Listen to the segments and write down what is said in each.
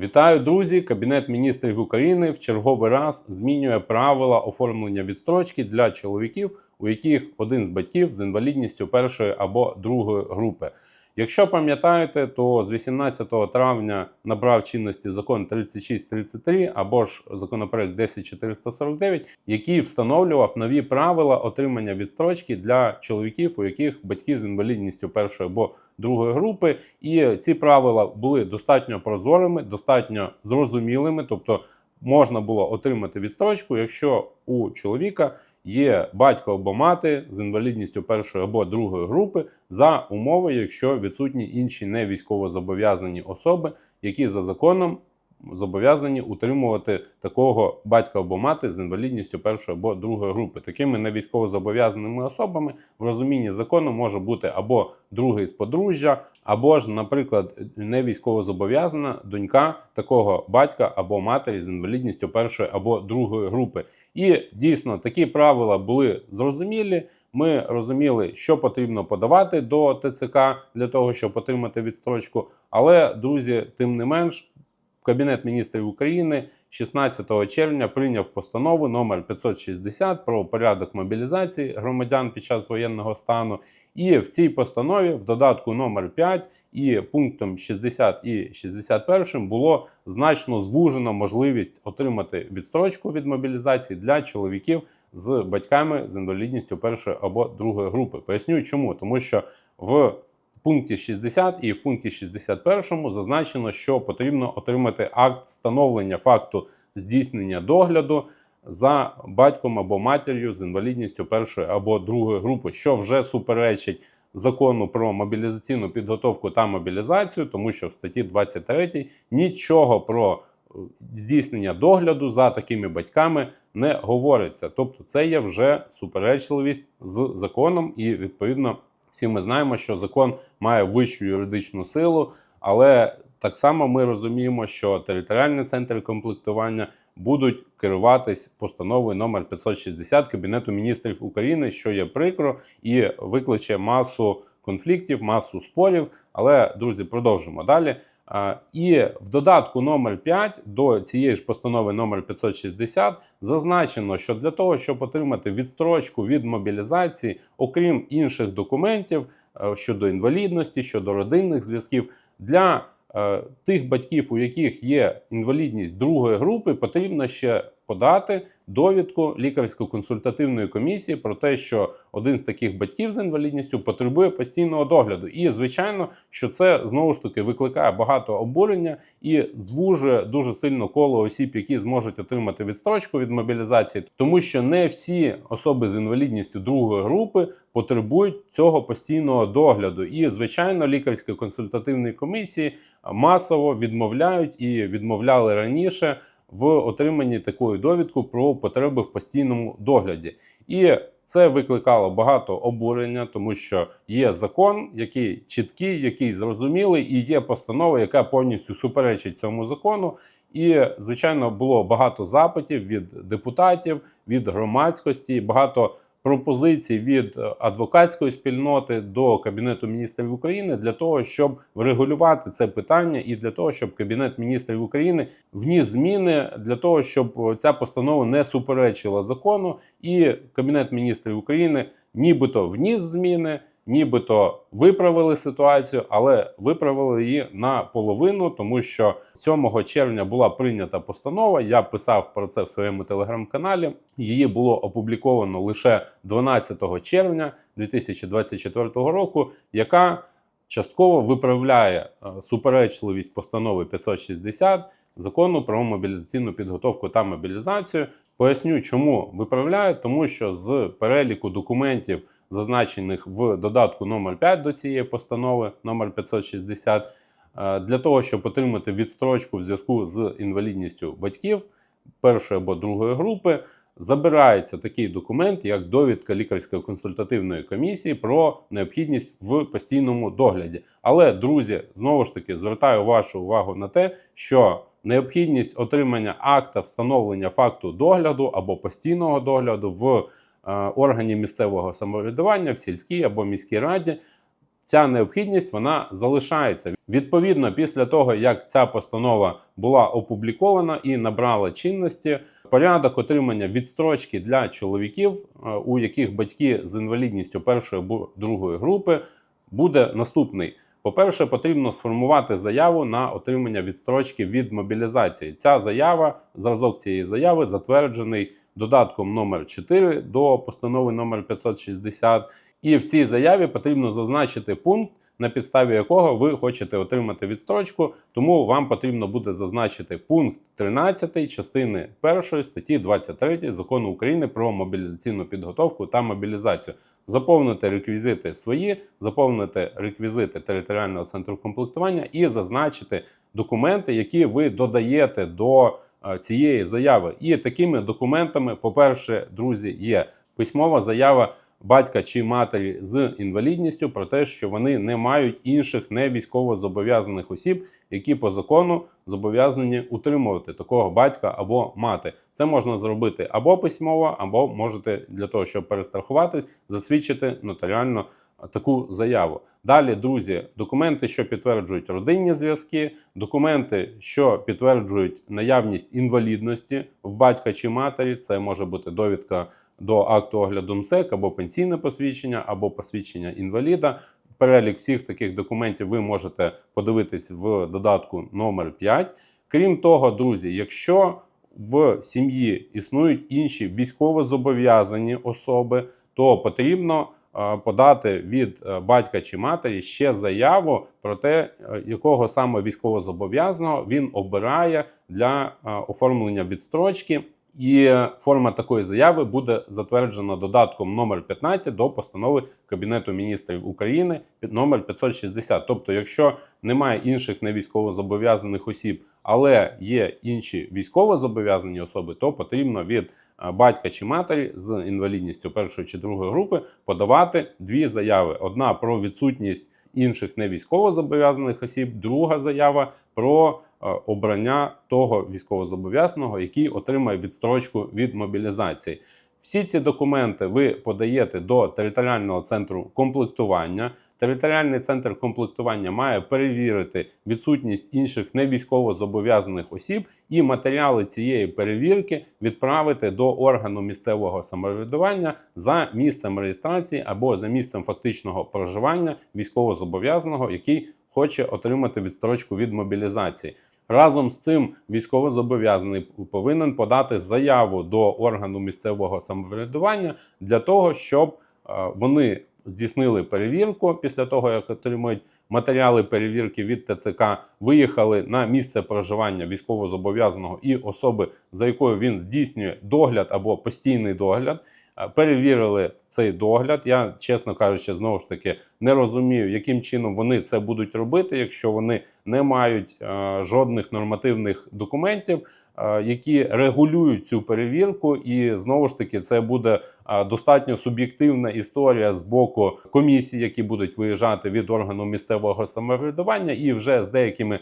Вітаю, друзі! Кабінет міністрів України в черговий раз змінює правила оформлення відстрочки для чоловіків, у яких один з батьків з інвалідністю першої або другої групи. Якщо пам'ятаєте, то з 18 травня набрав чинності закон 3633 або ж законопроект 10449, який встановлював нові правила отримання відстрочки для чоловіків, у яких батьки з інвалідністю першої або другої групи. І ці правила були достатньо прозорими, достатньо зрозумілими, тобто можна було отримати відстрочку, якщо у чоловіка є батько або мати з інвалідністю першої або другої групи за умови, якщо відсутні інші не військовозобов'язані особи, які за законом зобов'язані утримувати такого батька або мати з інвалідністю першої або другої групи. Такими не військовозобов'язаними особами в розумінні закону може бути або другий з подружжя, або ж, наприклад, не військовозобов'язана донька такого батька або матері з інвалідністю першої або другої групи. І дійсно такі правила були зрозумілі. Ми розуміли, що потрібно подавати до ТЦК для того, щоб отримати відстрочку. Але, друзі, тим не менш, Кабінет міністрів України 16 червня прийняв постанову номер 560 про порядок мобілізації громадян під час воєнного стану. І в цій постанові, в додатку номер 5 і пунктом 60 і 61 було значно звужено можливість отримати відстрочку від мобілізації для чоловіків з батьками з інвалідністю першої або другої групи. Поясню, чому тому, що в пункті 60 і в пункті 61 зазначено, що потрібно отримати акт встановлення факту здійснення догляду за батьком або матір'ю з інвалідністю першої або другої групи, що вже суперечить закону про мобілізаційну підготовку та мобілізацію, тому що в статті 23 нічого про е, здійснення догляду за такими батьками не говориться. Тобто, це є вже суперечливість з законом, і відповідно всі ми знаємо, що закон має вищу юридичну силу, але так само ми розуміємо, що територіальні центри комплектування будуть керуватись постановою номер 560 Кабінету міністрів України, що є прикро і викличе масу конфліктів, масу спорів. Але друзі, продовжимо далі. І в додатку номер 5 до цієї ж постанови номер 560 зазначено, що для того, щоб отримати відстрочку від мобілізації, окрім інших документів е, щодо інвалідності, щодо родинних зв'язків, для е, тих батьків, у яких є інвалідність другої групи, потрібно ще подати довідку лікарсько-консультативної комісії про те, що один з таких батьків з інвалідністю потребує постійного догляду. І звичайно, що це знову ж таки викликає багато обурення і звужує дуже сильно коло осіб, які зможуть отримати відстрочку від мобілізації, тому що не всі особи з інвалідністю другої групи потребують цього постійного догляду. І звичайно, лікарсько-консультативні комісії масово відмовляють і відмовляли раніше в отриманні такої довідку про потреби в постійному догляді. І це викликало багато обурення, тому що є закон, який чіткий, який зрозумілий, і є постанова, яка повністю суперечить цьому закону. І, звичайно, було багато запитів від депутатів, від громадськості, багато пропозицій від адвокатської спільноти до Кабінету міністрів України для того, щоб врегулювати це питання, і для того, щоб Кабінет міністрів України вніс зміни для того, щоб ця постанова не суперечила закону, і Кабінет міністрів України нібито вніс зміни нібито виправили ситуацію, але виправили її наполовину, тому що 7 червня була прийнята постанова. Я писав про це в своєму телеграм-каналі. Її було опубліковано лише 12 червня 2024 року, яка частково виправляє е, суперечливість постанови 560 закону про мобілізаційну підготовку та мобілізацію. Поясню, чому виправляє, тому що з переліку документів зазначених в додатку номер 5 до цієї постанови номер 560 е, для того, щоб отримати відстрочку в зв'язку з інвалідністю батьків першої або другої групи, забирається такий документ, як довідка лікарської консультативної комісії про необхідність в постійному догляді. Але, друзі, знову ж таки звертаю вашу увагу на те, що необхідність отримання акта встановлення факту догляду або постійного догляду в органів місцевого самоврядування в сільській або міській раді. ця необхідність вона залишається. Відповідно, після того як ця постанова була опублікована і набрала чинності, порядок отримання відстрочки для чоловіків, е, у яких батьки з інвалідністю першої або другої групи, буде наступний. По-перше, потрібно сформувати заяву на отримання відстрочки від мобілізації. Ця заява, зразок цієї заяви затверджений додатком номер 4 до постанови номер 560. І в цій заяві потрібно зазначити пункт, на підставі якого ви хочете отримати відстрочку. Тому вам потрібно буде зазначити пункт 13 частини 1 статті 23 закону України про мобілізаційну підготовку та мобілізацію. Заповнити реквізити свої, заповнити реквізити територіального центру комплектування і зазначити документи, які ви додаєте до е, цієї заяви. І такими документами, по-перше, друзі, є письмова заява батька чи матері з інвалідністю про те, що вони не мають інших не військово зобов'язаних осіб, які по закону зобов'язані утримувати такого батька або мати. Це можна зробити або письмово, або можете для того, щоб перестрахуватись, засвідчити нотаріально таку заяву. Далі, друзі, документи, що підтверджують родинні зв'язки, документи, що підтверджують наявність інвалідності в батька чи матері. Це може бути довідка до акту огляду МСЕК або пенсійне посвідчення, або посвідчення інваліда. Перелік всіх таких документів ви можете подивитись в додатку номер 5. Крім того, друзі, якщо в сім'ї існують інші військово зобов'язані особи, то потрібно е, подати від е, батька чи матері ще заяву про те, е, якого саме військовозобов'язаного він обирає для оформлення відстрочки. І форма такої заяви буде затверджена додатком номер 15 до постанови Кабінету міністрів України номер 560. Тобто, якщо немає інших невійськовозобов'язаних осіб, але є інші військовозобов'язані особи, то потрібно від е, батька чи матері з інвалідністю першої чи другої групи подавати дві заяви: одна про відсутність інших невійськовозобов'язаних осіб, друга заява про обрання того військовозобов'язаного, який отримає відстрочку від мобілізації. Всі ці документи ви подаєте до територіального центру комплектування. Територіальний центр комплектування має перевірити відсутність інших невійськовозобов'язаних осіб і матеріали цієї перевірки відправити до органу місцевого самоврядування за місцем реєстрації або за місцем фактичного проживання військовозобов'язаного, який хоче отримати відстрочку від мобілізації. Разом з цим військовозобов'язаний повинен подати заяву до органу місцевого самоврядування для того, щоб е, вони здійснили перевірку після того, як отримують матеріали перевірки від ТЦК, виїхали на місце проживання військовозобов'язаного і особи, за якою він здійснює догляд або постійний догляд. Е, Перевірили цей догляд. Я, чесно кажучи, знову ж таки не розумію, яким чином вони це будуть робити, якщо вони не мають е, жодних нормативних документів, е, які регулюють цю перевірку. І знову ж таки, це буде достатньо суб'єктивна історія з боку комісій, які будуть виїжджати від органу місцевого самоврядування, і вже з деякими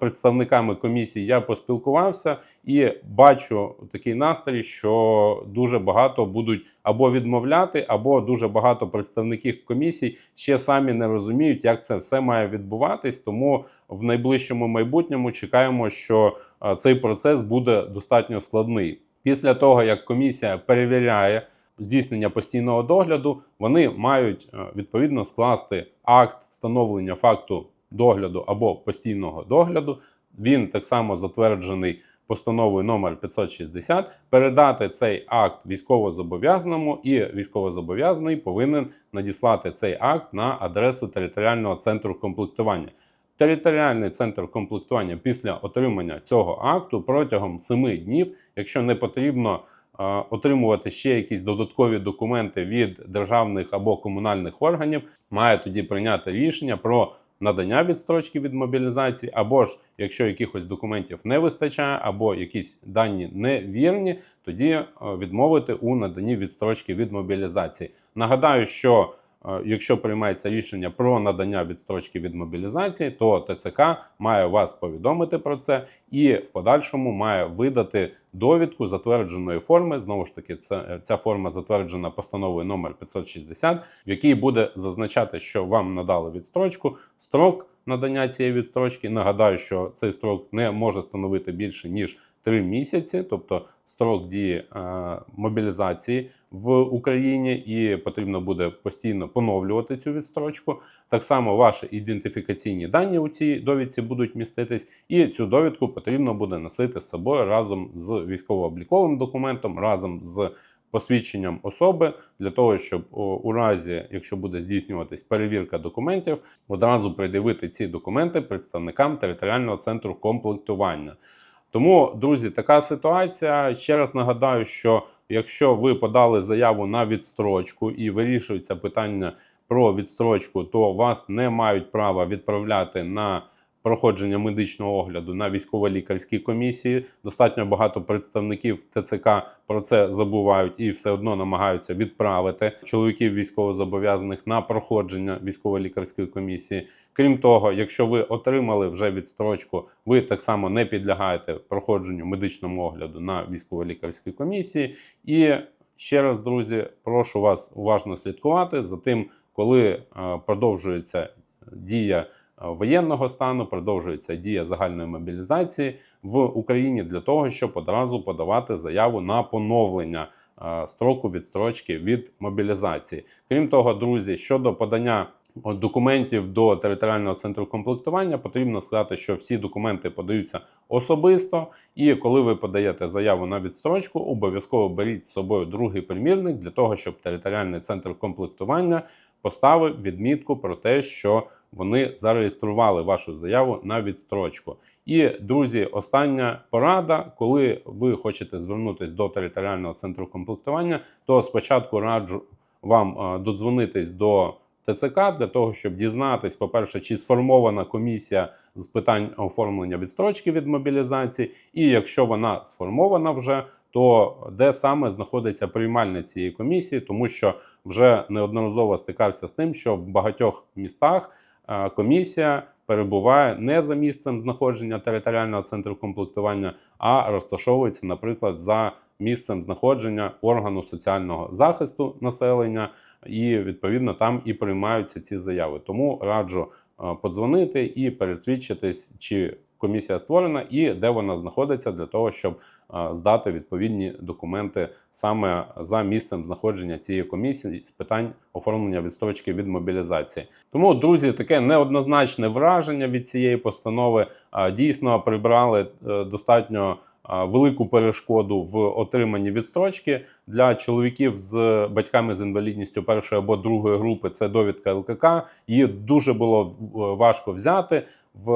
представниками комісії я поспілкувався і бачу такий настрій, що дуже багато будуть або відмовляти, або дуже багато представників комісій ще самі не розуміють, як це все має відбуватись. Тому в найближчому майбутньому чекаємо, що е, цей процес буде достатньо складний. Після того як комісія перевіряє здійснення постійного догляду, вони мають е, відповідно скласти акт встановлення факту догляду або постійного догляду. Він так само затверджений постановою номер 560, передати цей акт військовозобов'язаному, і військовозобов'язаний повинен надіслати цей акт на адресу територіального центру комплектування. Територіальний центр комплектування після отримання цього акту протягом 7 днів, якщо не потрібно е, отримувати ще якісь додаткові документи від державних або комунальних органів, має тоді прийняти рішення про надання відстрочки від мобілізації, або ж якщо якихось документів не вистачає, або якісь дані невірні, тоді е, відмовити у наданні відстрочки від мобілізації. Нагадаю, що якщо приймається рішення про надання відстрочки від мобілізації, то ТЦК має вас повідомити про це і в подальшому має видати довідку затвердженої форми. Знову ж таки, це ця форма затверджена постановою номер 560, в якій буде зазначати, що вам надали відстрочку, строк надання цієї відстрочки. Нагадаю, що цей строк не може становити більше ніж 3 місяці, тобто строк дії е, мобілізації в Україні, і потрібно буде постійно поновлювати цю відстрочку. Так само ваші ідентифікаційні дані у цій довідці будуть міститись, і цю довідку потрібно буде носити з собою разом з військово-обліковим документом, разом з посвідченням особи для того, щоб у разі, якщо буде здійснюватись перевірка документів, одразу придивити ці документи представникам територіального центру комплектування. Тому, друзі, така ситуація. Ще раз нагадаю, що якщо ви подали заяву на відстрочку і вирішується питання про відстрочку, то вас не мають права відправляти на проходження медичного огляду на військово-лікарській комісії. Достатньо багато представників ТЦК про це забувають і все одно намагаються відправити чоловіків військовозобов'язаних на проходження військово-лікарської комісії. Крім того, якщо ви отримали вже відстрочку, ви так само не підлягаєте проходженню медичному огляду на військово-лікарській комісії. І ще раз, друзі, прошу вас уважно слідкувати за тим, коли е, продовжується дія е, воєнного стану, продовжується дія загальної мобілізації в Україні для того, щоб одразу подавати заяву на поновлення е, строку відстрочки від мобілізації. Крім того, друзі, щодо подання документів до територіального центру комплектування потрібно сказати, що всі документи подаються особисто. І коли ви подаєте заяву на відстрочку, обов'язково беріть з собою другий примірник для того, щоб територіальний центр комплектування поставив відмітку про те, що вони зареєстрували вашу заяву на відстрочку. І друзі, остання порада, коли ви хочете звернутися до територіального центру комплектування, то спочатку раджу вам е, додзвонитись до ТЦК для того, щоб дізнатись, по-перше, чи сформована комісія з питань оформлення відстрочки від мобілізації, і якщо вона сформована вже, то де саме знаходиться приймальня цієї комісії, тому що вже неодноразово стикався з тим, що в багатьох містах е, комісія перебуває не за місцем знаходження територіального центру комплектування, а розташовується, наприклад, за місцем знаходження органу соціального захисту населення, і відповідно там і приймаються ці заяви. Тому раджу е, подзвонити і пересвідчитись, чи комісія створена і де вона знаходиться для того, щоб е, здати відповідні документи саме за місцем знаходження цієї комісії з питань оформлення відстрочки від мобілізації. Тому, друзі, таке неоднозначне враження від цієї постанови Е, дійсно прибрали достатньо велику перешкоду в отриманні відстрочки для чоловіків з батьками з інвалідністю першої або другої групи. Це довідка ЛКК. Її дуже було е, важко взяти в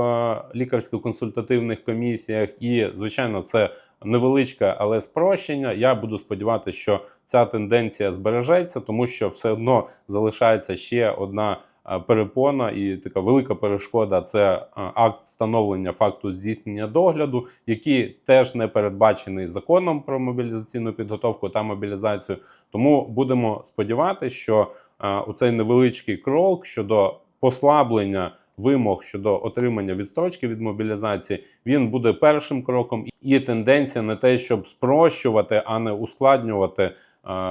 лікарсько-консультативних комісіях, і звичайно, це невеличке, але спрощення. Я буду сподіватися, що ця тенденція збережеться, тому що все одно залишається ще одна. Е, Перепона і така велика перешкода це е, акт встановлення факту здійснення догляду, який теж не передбачений законом про мобілізаційну підготовку та мобілізацію. Тому будемо сподіватися, що е, у цей невеличкий крок щодо послаблення вимог щодо отримання відстрочки від мобілізації, він буде першим кроком. І тенденція на те, щоб спрощувати, а не ускладнювати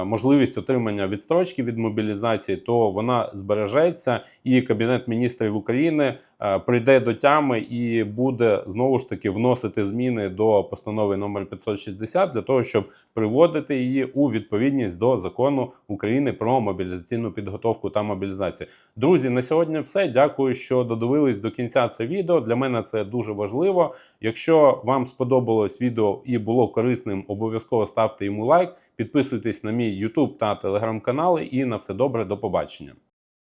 можливість отримання відстрочки від мобілізації, то вона збережеться, і Кабінет міністрів України е, прийде до тями і буде знову ж таки вносити зміни до постанови номер 560 для того, щоб приводити її у відповідність до закону України про мобілізаційну підготовку та мобілізацію. Друзі, на сьогодні все. Дякую, що додивились до кінця це відео. Для мене це дуже важливо. Якщо вам сподобалось відео і було корисним, обов'язково ставте йому лайк, підписуйтесь на мій YouTube та телеграм канали. І на все добре, до побачення.